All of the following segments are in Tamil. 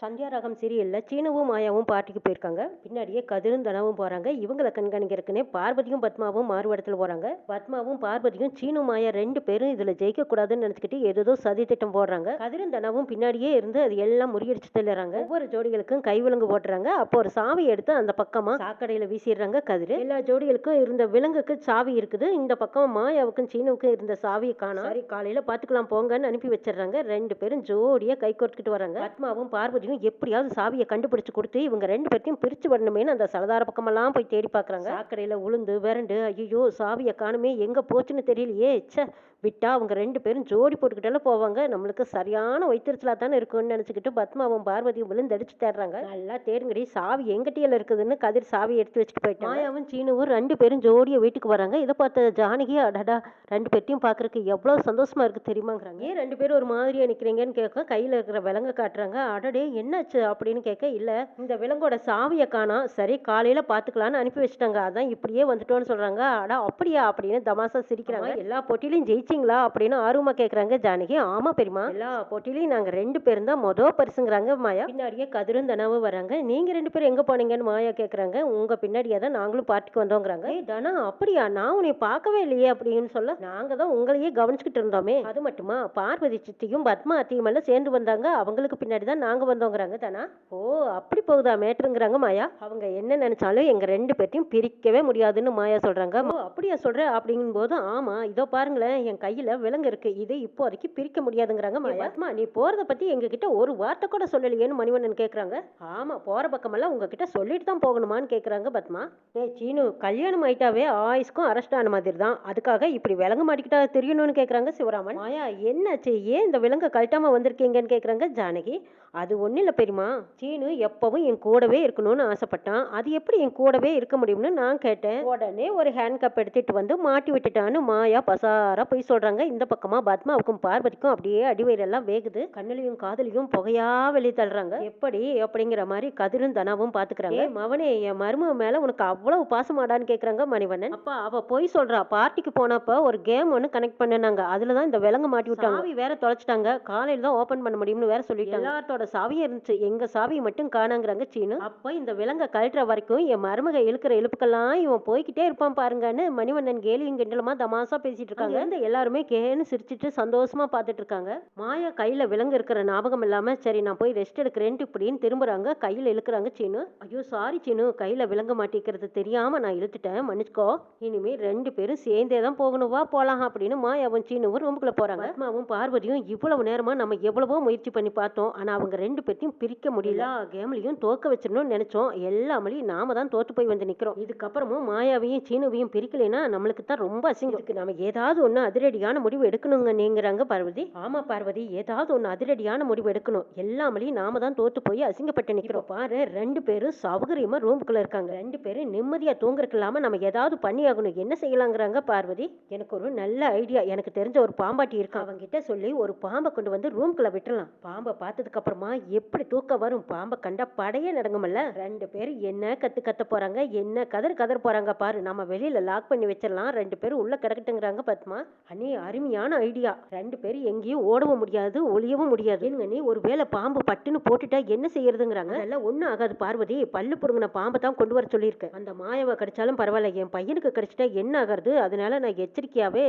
சந்தியா ரகம் சீரியலில் சீனவும் மாயாவும் பார்ட்டிக்கு போயிருக்காங்க. பின்னாடியே கதிரும் தனவும் போகிறாங்க இவங்களை கண்காணிக்கிறதுக்குன்னே பார்வதியும் பத்மாவும் மாறுவடத்தில் போகிறாங்க பத்மாவும் பார்வதியும் சீனு மாயா ரெண்டு பேரும் இதில் ஜெயிக்கக்கூடாதுன்னு நினச்சிக்கிட்டு ஏதோ சதி திட்டம் போடுறாங்க. கதிரும் தனவும் பின்னாடியே இருந்து அது எல்லாம் முறியடிச்சு தள்ளுறாங்க ஒவ்வொரு ஜோடிகளுக்கும் கை விலங்கு போட்டுறாங்க. அப்போ ஒரு சாவி எடுத்து அந்த பக்கமாக சாக்கடையில் வீசிடுறாங்க கதிர். எல்லா ஜோடிகளுக்கும் இருந்த விலங்குக்கு சாவி இருக்குது. இந்த பக்கம் மாயாவுக்கும் சீனுவுக்கும் இருந்த சாவியை காணும். சரி காலையில் பார்த்துக்கலாம் போங்கன்னு அனுப்பி வச்சிடுறாங்க. ரெண்டு பேரும் ஜோடியாக கை கோர்த்துக்கிட்டு வராங்க. பத்மாவும் பார்வதி பார்வதியும் எப்படியாவது சாவியை கண்டுபிடிச்சு கொடுத்து இவங்க ரெண்டு பேர்த்தையும் பிரிச்சு வரணுமேனு அந்த சலதார பக்கமெல்லாம் போய் தேடி பார்க்குறாங்க சாக்கடையில் உளுந்து விரண்டு ஐயோ சாவியை காணுமே எங்கே போச்சுன்னு தெரியலையே. ச்சே விட்டா அவங்க ரெண்டு பேரும் ஜோடி போட்டுக்கிட்டாலும் போவாங்க. நம்மளுக்கு சரியான வைத்திருச்சலாக தானே இருக்கும்னு நினச்சிக்கிட்டு பத்மாவும் பார்வதியும் விழுந்தடிச்சு தேடுறாங்க. நல்லா தேடுங்கடி சாவி எங்கிட்டியில் இருக்குதுன்னு கதிர் சாவி எடுத்து வச்சுட்டு போயிட்டாங்க. மாயாவும் சீனுவும் ரெண்டு பேரும் ஜோடியாக வீட்டுக்கு வராங்க. இதை பார்த்த ஜானகி அடடா ரெண்டு பேர்த்தையும் பார்க்கறதுக்கு எவ்வளோ சந்தோஷமா இருக்கு தெரியுமாங்கிறாங்க. ஏன் ரெண்டு பேரும் ஒரு மாதிரியா நிற்கிறீங்கன்னு கேட்க கையில் இருக்கிற விலங்க காட்டுறாங்க. அடடே என்னாச்சு அப்படின்னு கேட்க இல்லை இந்த விலங்கோட சாவியை காணோம் சரி காலையில் பார்த்துக்கலான்னு அனுப்பி வச்சுட்டாங்க. அதான் இப்படியே வந்துட்டோன்னு சொல்கிறாங்க அட அப்படியா? அப்படின்னு தமாசா சிரிக்கிறாங்க. எல்லா போட்டியிலையும் ஜெயிச்சிங்களா? அப்படின்னு ஆர்வமா கேட்குறாங்க ஜானகி. ஆமா பெரியமா எல்லா போட்டியிலையும் நாங்கள் ரெண்டு பேரும் தான் மொதல் பரிசுங்கிறாங்க மாயா. பின்னாடியே கதிரும் தனாவும் வராங்க. நீங்க ரெண்டு பேரும் எங்க போனீங்கன்னு மாயா கேட்குறாங்க உங்க பின்னாடியே தான் நாங்களும் பார்ட்டிக்கு வந்தோங்கிறாங்க. தனா அப்படியா? நான் உன்னை பார்க்கவே இல்லையே அப்படின்னு சொல்ல நாங்க தான் உங்களையே கவனிச்சுக்கிட்டு இருந்தோமே. அது மட்டுமா? பார்வதி சித்தியும் பத்மா அத்தியும் எல்லாம் சேர்ந்து வந்தாங்க. அவங்களுக்கு பின்னாடி தான் நாங்க வந்தோங்கிறாங்க தானா? ஓ அப்படி போகுதா மேட்ருங்கிறாங்க மாயா. அவங்க என்ன நினைச்சாலும் எங்க ரெண்டு பேர்த்தையும் பிரிக்கவே முடியாதுன்னு மாயா சொல்றாங்க. ஓ அப்படியா சொல்ற? அப்படிங்கும் போது ஆமா இதோ பாருங்களேன் என் கையில விலங்கு இருக்கு. இதை இப்போதைக்கு பிரிக்க முடியாதுங்கிறாங்க மாயா. பத்மா நீ போறத பத்தி எங்க கிட்ட ஒரு வார்த்தை கூட சொல்லலையேன்னு மணிவண்ணன் கேக்குறாங்க. ஆமா போற பக்கமெல்லாம் உங்ககிட்ட சொல்லிட்டு தான் போகணுமான்னு கேக்குறாங்க பத்மா. ஏ சீனு கல்யாணம் ஆயிட்டாவே ஆயுஸ்க்கும் அரெஸ்ட் ஆன மாதிரி தான் அதுக்காக இப்படி விலங்கு மாட்டிக்கிட்டா தெரியணும்னு கேக்குறாங்க சிவராமன். மாயா என்னாச்சு? ஏன் இந்த விலங்கை கழட்டாம வந்திருக்கீங்கன்னு கேக்குறாங்க ஜானகி. அது ஒன்றும் இல்லை பெரியமா சீனு எப்பவும் என் கூடவே இருக்கணும்னு ஆசைப்பட்டான். அது எப்படி என் கூடவே இருக்க முடியும்னு நான் கேட்டேன். உடனே ஒரு ஹேண்ட் கப் எடுத்துட்டு வந்து மாட்டி விட்டுட்டான்னு மாயா பசாரா போய் சொல்றாங்க. இந்த பக்கமா பத்மாவுக்கும் பார்வதிக்கும் அப்படியே அடிவயிறெல்லாம் வேகுது. கண்ணுலையும் காதலையும் புகையா வெளியே தள்ளுறாங்க. எப்படி அப்படிங்கிற மாதிரி கதிரும் தனாவும் பாத்துக்கிறாங்க. "ஏய் மவனே என் மருமக மேல உனக்கு அவ்வளவு பாசமாடான்னு கேக்குறாங்க மணிவண்ணன். அப்பா அவ போய் சொல்றா. பார்ட்டிக்கு போனப்ப ஒரு கேம் ஒன்று கனெக்ட் பண்ணுனாங்க. அதுல தான் இந்த விலங்கு மாட்டி விட்டாங்க. சாவி வேற தொலைச்சிட்டாங்க. காலையில தான் ஓபன் பண்ண முடியும்னு வேற சொல்லிட்டாங்க. எல்லாத்தோட சாவியும் இருந்துச்சு. எங்க சாவியை மட்டும் காணாங்கிறாங்க சீனு. அப்ப இந்த விலங்கை கழட்டுற வரைக்கும் என் மருமக இழுக்கிற இழுப்புக்கெல்லாம் இவன் போய்கிட்டே இருப்பான் பாருங்கன்னு மணிவண்ணன் கேலியும் கிண்டலுமா தமாசா பேசிட்டு இருக்காங்க. இந்த எல்லாருமே கேன்னு சிரிச்சிட்டு சந்தோஷமா பார்த்துட்டு இருக்காங்க. மாயா கையில விலங்கு இருக்கிற ஞாபகம் இல்லாம சரி நான் போய் ரெஸ்ட் எடுக்கிறேன்ட்டு இப்படின்னு திரும்புறாங்க. கையில இழுக்கிறாங்க சீனு. ஐயோ சாரி சீனு. கையில விலங்கு மாட்டிக்கிறது தெரியாம நான் இழுத்துட்டேன் மன்னிச்சுக்கோ. இனிமே ரெண்டு பேரும் சேர்ந்தே தான் போகணும். வா போலாம் அப்படின்னு மாயாவும் சீனுவும் ரூமுக்குள்ள போறாங்க. பத்மாவும் பார்வதியும் இவ்வளவு நேரமா நம்ம எவ்வளவோ முயற்சி பண்ணி பார்த்தோம். ஆனா அவங்க ரெண்டு பேரும் பேர்த்தையும் பிரிக்க முடியல. கேம்லயும் தோக்க வச்சிடணும்னு நினைச்சோம். எல்லாமலையும் நாம தான் தோத்து போய் வந்து நிக்கிறோம். இதுக்கப்புறமும் மாயாவையும் சீனுவையும் பிரிக்கலைன்னா நம்மளுக்கு தான் ரொம்ப அசிங்கம். இதுக்கு நாம ஏதாவது ஒண்ணு அதிரடியான முடிவு எடுக்கணுங்க நீங்கிறாங்க பார்வதி. ஆமா பார்வதி. ஏதாவது ஒண்ணு அதிரடியான முடிவு எடுக்கணும். எல்லாமலையும் நாம தான் தோத்து போய் அசிங்கப்பட்டு நிக்கிறோம். பாரு ரெண்டு பேரும் சௌகரியமா ரூமுக்குள்ள இருக்காங்க. ரெண்டு பேரும் நிம்மதியா தூங்குறதுக்கு இல்லாம நம்ம ஏதாவது பண்ணி ஆகணும் என்ன செய்யலாங்கிறாங்க பார்வதி? எனக்கு ஒரு நல்ல ஐடியா. எனக்கு தெரிஞ்ச ஒரு பாம்பாட்டி இருக்கான். அவங்க கிட்ட சொல்லி ஒரு பாம்பை கொண்டு வந்து ரூம்குள்ள விட்டுறலாம். பாம்பை பார்த்ததுக்கு அப்புறமா எப்படி தூக்கம் வரும்? பாம்பை கண்டா படையே நடங்குமல்ல ரெண்டு பேரும் என்ன கத்து கத்த போறாங்க? என்ன கதர் கதர் போறாங்க பாரு. நம்ம வெளியில லாக் பண்ணி வச்சிடலாம். ரெண்டு பேரும் உள்ள கிடக்கட்டுங்கிறாங்க பத்மா அண்ணே அருமையான ஐடியா ரெண்டு பேரும் எங்கேயும் ஓடவும் முடியாது ஒளியவும் முடியாது. நீ ஒரு வேளை பாம்பு பட்டுன்னு போட்டுட்டா என்ன செய்யறதுங்கிறாங்க? அதெல்லாம் ஒண்ணும் ஆகாது பார்வதி. பல்லு புடுங்கின பாம்பை தான் கொண்டு வர சொல்லியிருக்கேன் அந்த மாயவை கிடைச்சாலும் பரவாயில்ல. என் பையனுக்கு கிடைச்சிட்டா என்ன ஆகிறது அதனால நான் எச்சரிக்கையாவே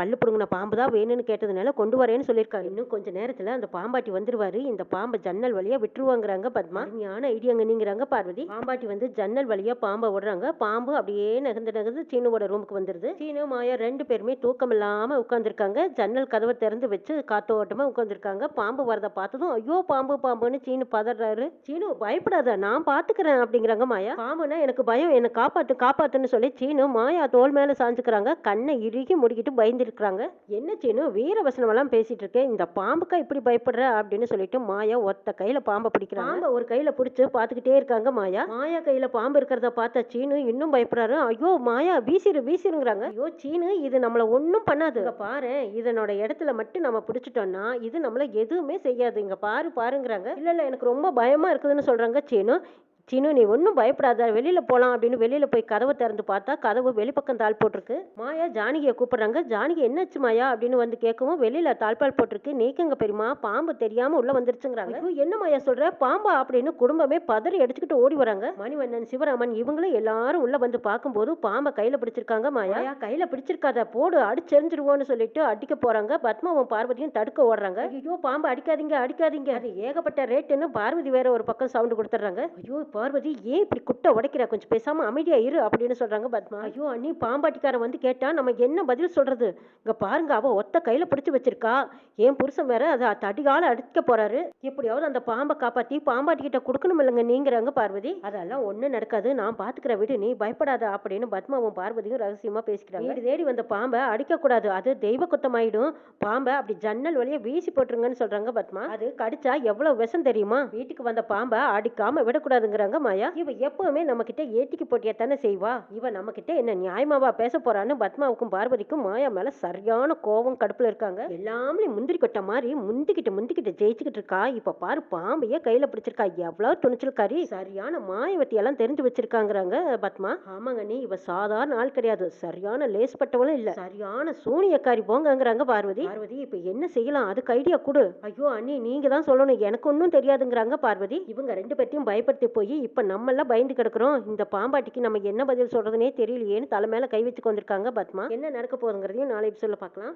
பல்லு புடுங்கின பாம்பு தான் வேணும்னு கேட்டதுனால கொண்டு வரேன்னு சொல்லியிருக்காரு. இன்னும் கொஞ்ச நேரத்துல அந்த பாம்பாட்டி வந்துருவாரு. இந்த பாம்பை ஜன்னல் வழியா விட்டுருவாங்கிறாங்க பத்மா. ஞான ஐடியாங்க நீங்கிறாங்க பார்வதி. பாம்பாட்டி வந்து ஜன்னல் வழியா பாம்பை விடுறாங்க பாம்பு அப்படியே நகர்ந்து நகர்ந்து சீனுவோட ரூமுக்கு வந்துருது. சீனு மாயா ரெண்டு பேருமே தூக்கம் இல்லாம உட்காந்துருக்காங்க ஜன்னல் கதவை திறந்து வச்சு காத்தோட்டமா உட்காந்துருக்காங்க பாம்பு வரத பார்த்ததும் ஐயோ பாம்பு பாம்புன்னு சீனு பதறாரு. சீனு பயப்படாத நான் பாத்துக்கிறேன் அப்படிங்கிறாங்க மாயா. பாம்புனா எனக்கு பயம். என்னை காப்பாத்து காப்பாத்துன்னு சொல்லி சீனு மாயா தோல் மேல சாஞ்சுக்கிறாங்க. கண்ணை இறுகி முடிக்கிட்டு பயந்துருக்காங்க என்ன சீனு வீரவசனம் எல்லாம் பேசிட்டு இருக்கேன் இந்த பாம்புக்கா இப்படி பயப்படுற? அப்படின்னு சொல்லிட்டு மாயா ஒத்த கையில பாம்பை பிடிக்கிறாங்க. பாம்பை ஒரு கையில பிடிச்சு பாத்துக்கிட்டே இருக்காங்க மாயா. மாயா கையில பாம்பு இருக்கிறத பார்த்தா சீனு இன்னும் பயப்படுறாரு. ஐயோ மாயா வீசிரு வீசிருங்கிறாங்க. ஐயோ சீனு இது நம்மள ஒன்றும் பண்ணாது. இங்க பாரு இதனோட இடத்துல மட்டும் நம்ம பிடிச்சிட்டோம்னா இது நம்மள எதுவுமே செய்யாது இங்க பாரு பாருங்கிறாங்க. இல்ல இல்ல எனக்கு ரொம்ப பயமா இருக்குதுன்னு சொல்றாங்க சீனு. சின்னு நீ ஒன்றும் பயப்படாத. வெளியில போலாம் அப்படின்னு வெளியில போய் கதவை திறந்து பார்த்தா கதவு வெளிப்பக்கம் தாள் போட்டிருக்கு. மாயா ஜானகியை கூப்பிடுறாங்க. ஜானகி என்னாச்சு மாயா? அப்படின்னு வந்து கேட்கவும் வெளியில தாழ்பால் போட்டிருக்கு. நீக்குங்க பெரியமா பாம்பு தெரியாம உள்ள வந்துருச்சுங்கிறாங்க. என்ன மாயா சொல்ற? பாம்பா? அப்படின்னு குடும்பமே பதறி அடிச்சுக்கிட்டு ஓடி வராங்க. மணிவண்ணன் சிவராமன் இவங்களும் எல்லாரும் உள்ள வந்து பார்க்கும்போது பாம்பை கையில பிடிச்சிருக்காங்க மாயா. கையில பிடிச்சிருக்காத போடு அடிச்செறிஞ்சிருவோன்னு சொல்லிட்டு அடிக்க போறாங்க. பத்மாவும் பார்வதியும் தடுக்க ஓடுறாங்க. ஐயோ பாம்பு அடிக்காதீங்க அடிக்காதீங்க. அது ஏகப்பட்ட ரேட்டுன்னு பார்வதி வேற ஒரு பக்கம் சவுண்ட் கொடுத்துட்றாங்க. ஐயோ பார்வதி ஏன் இப்படி குட்டை உடைக்கிற? கொஞ்சம் பேசாம அமைதியா இரு அப்படின்னு சொல்றாங்க பத்மா. ஐயோ அண்ணி. பாம்பாட்டிக்காரன் வந்து கேட்டா நம்ம என்ன பதில் சொல்றது? இங்க பாருங்க அவ ஒத்த கையில பிடிச்சு வச்சிருக்கா. என் புருஷன் வேற அதை தடிகால அடிக்க போறாரு. எப்படியாவது அந்த பாம்பை காப்பாத்தி பாம்பாட்டி கிட்ட கொடுக்கணும் இல்லைங்க நீங்கிறாங்க பார்வதி. அதெல்லாம் ஒண்ணும் நடக்காது. நான் பாத்துக்கிற விடு. நீ பயப்படாத அப்படின்னு பத்மாவும் பார்வதியும் ரகசியமா பேசிக்கிறாங்க. வீடு தேடி வந்த பாம்பை அடிக்க கூடாது அது தெய்வ குத்தமாயிடும். பாம்பை அப்படி ஜன்னல் வழியா வீசி போட்டுருங்கன்னு சொல்றாங்க பத்மா. அது கடிச்சா எவ்வளவு விஷம் தெரியுமா? வீட்டுக்கு வந்த பாம்பை அடிக்காம பேசுறாங்க மாயா இவ எப்பவுமே நம்ம கிட்ட ஏட்டிக்கு போட்டியா தானே செய்வா? இவ நம்ம கிட்ட என்ன நியாயமாவா பேச போறான்னு பத்மாவுக்கும் பார்வதிக்கும் மாயா மேல சரியான கோவம் கடுப்புல இருக்காங்க. எல்லாமே முந்திரி கொட்ட மாதிரி முந்திக்கிட்டு முந்திக்கிட்டு ஜெயிச்சுக்கிட்டு இருக்கா. இப்ப பாரு பாம்பையே கையில பிடிச்சிருக்கா. எவ்வளவு துணிச்சல்காரி சரியான மாயவத்தி எல்லாம் தெரிஞ்சு வச்சிருக்காங்கிறாங்க பத்மா. ஆமாங்க நீ இவ சாதாரண ஆள் கிடையாது. சரியான லேஸ் பட்டவளும் இல்ல. சரியான சூனியக்காரி போங்கங்கிறாங்க பார்வதி. பார்வதி இப்ப என்ன செய்யலாம்? அதுக்கு ஐடியா கொடு. ஐயோ அண்ணி நீங்க தான் சொல்லணும். எனக்கு ஒன்றும் தெரியாதுங்கிறாங்க பார்வதி. இவங்க ரெண்டு பேர்த்தையும் பயப்படுத்தி போய் இப்ப நம்ம எல்லாம் பயந்து கிடக்குறோம். இந்த பாம்பாட்டிக்கு நம்ம என்ன பதில் சொல்றதுனே தெரியலையேன்னு தலை மேல கை வச்சுக்கு வந்திருக்காங்க பத்மா. என்ன நடக்க போகுதுங்கிறதையும் நாளை சொல்ல பார்க்கலாம்.